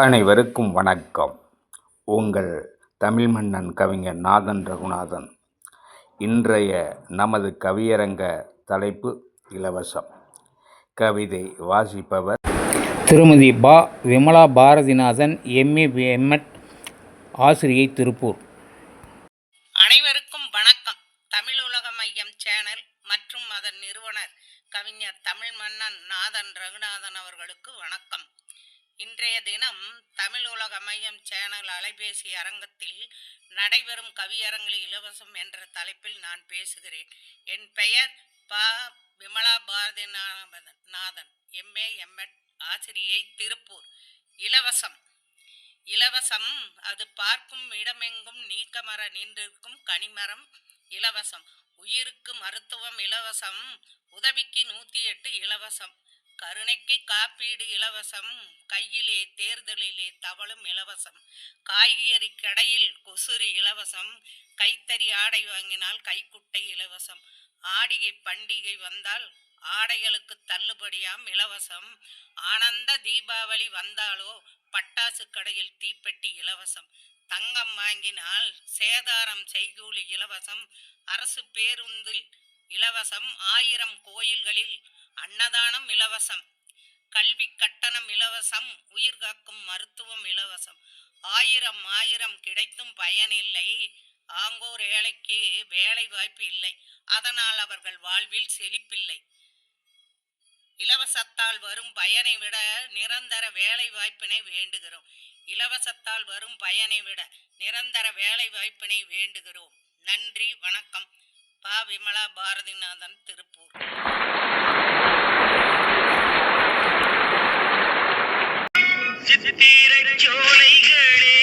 அனைவருக்கும் வணக்கம். உங்கள் தமிழ் மன்னன் கவிஞர் நாதன் ரகுநாதன். இன்றைய நமது கவியரங்க தலைப்பு இலவசம். கவிதை வாசிப்பவர் திருமதி பா. விமலா பாரதிநாதன் எம்ஏ எம்எட் ஆசிரியை திருப்பூர். அனைவருக்கும் வணக்கம். தமிழ் உலக மையம் சேனல் மற்றும் அதன் நிறுவனர் கவிஞர் தமிழ் மன்னன் நாதன் ரகுநாதன் அவர்களுக்கு வணக்கம். இன்றைய தினம் தமிழ் உலக மையம் சேனல் அலைபேசி அரங்கத்தில் நடைபெறும் கவியரங்கில் இலவசம் என்ற தலைப்பில் நான் பேசுகிறேன். என் பெயர் ப. விமலா பாரதிநாதன் நாதன் எம்ஏ எம்எட் ஆசிரியை திருப்பூர். இலவசம். இலவசம் அது பார்க்கும் இடமெங்கும் நீக்கமர நின்றிருக்கும் கனிமரம். இலவசம். உயிருக்கு மருத்துவம் இலவசம். உதவிக்கு நூற்றி எட்டு இலவசம். கருணைக்கு காப்பீடு இலவசம் கையிலே தேர்தலிலே தவளும் இலவசம். காய்கறி கடையில் கொசுறு இலவசம் கைத்தறி ஆடை வாங்கினால் கைக்குட்டை இலவசம். ஆடிகை பண்டிகை வந்தால் ஆடைகளுக்கு தள்ளுபடியாம் இலவசம். ஆனந்த தீபாவளி வந்தாலோ பட்டாசு கடையில் தீப்பெட்டி இலவசம். தங்கம் வாங்கினால் சேதாரம் செய்கூலி இலவசம். அரசு பேருந்தில் இலவசம் ஆயிரம் கோயில்களில் அன்னதானம் இலவசம். கல்வி கட்டணம் இலவசம் உயிர் காக்கும் மருத்துவம் இலவசம். ஆயிரம் ஆயிரம் கிடைத்தும் பயனில்லை ஆங்கோர் ஏழைக்கு வேலை வாய்ப்பு இல்லை. அதனால் அவர்கள் வாழ்வில் செழிப்பில்லை. இலவசத்தால் வரும் பயனை விட நிரந்தர வேலை வாய்ப்பினை வேண்டுகிறோம். இலவசத்தால் வரும் பயனை விட நிரந்தர வேலை வாய்ப்பினை வேண்டுகிறோம். நன்றி வணக்கம். பா விமலா பாரதிநாதன் திருப்பூர். சித்திரை சோலைகளே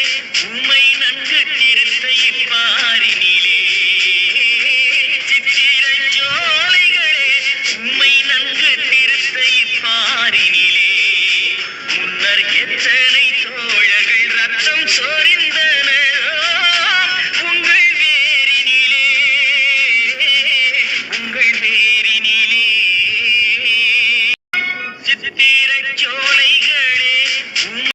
உண்மை நன்கு திருத்த